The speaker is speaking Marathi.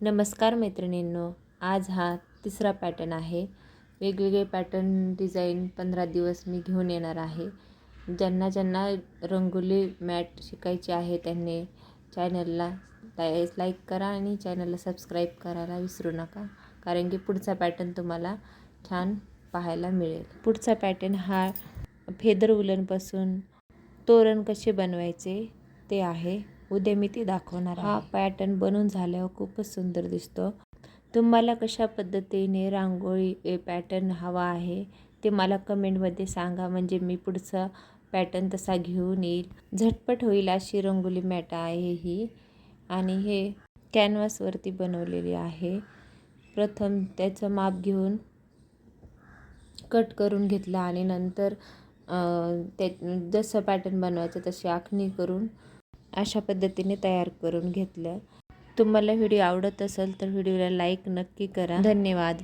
नमस्कार मैत्रिणींनो आज हा तिसरा पॅटर्न आहे. वेगवेगळे पॅटर्न डिझाईन पंधरा दिवस मी घेऊन येणार आहे. ज्यांना ज्यांना रंगोली मॅट शिकायची आहे त्यांनी चॅनलला लाईक करा आणि चॅनलला सबस्क्राईब करायला विसरू नका. कारण की पुढचा पॅटर्न तुम्हाला छान पाहायला मिळेल. पुढचा पॅटर्न हा फेदर उलनपासून तोरण कसे बनवायचे ते आहे. उद्या मी ते दाखवणार हा पॅटर्न बनवून झाल्यावर खूपच सुंदर दिसतो. तुम्हाला कशा पद्धतीने रांगोळी पॅटर्न हवा आहे ते मला कमेंटमध्ये सांगा. म्हणजे मी पुढचा पॅटर्न तसा घेऊन येईल. झटपट होईल अशी रंगोली मॅट आहे ही. आणि हे कॅनव्हासवरती बनवलेली आहे. प्रथम त्याचं माप घेऊन कट करून घेतलं आणि नंतर ते जसं पॅटर्न बनवायचं तशी आखणी करून अशा पद्धतीने तयार करून घेतलं. तुम्हाला व्हिडिओ आवडत असेल तर व्हिडिओला लाईक नक्की करा. धन्यवाद.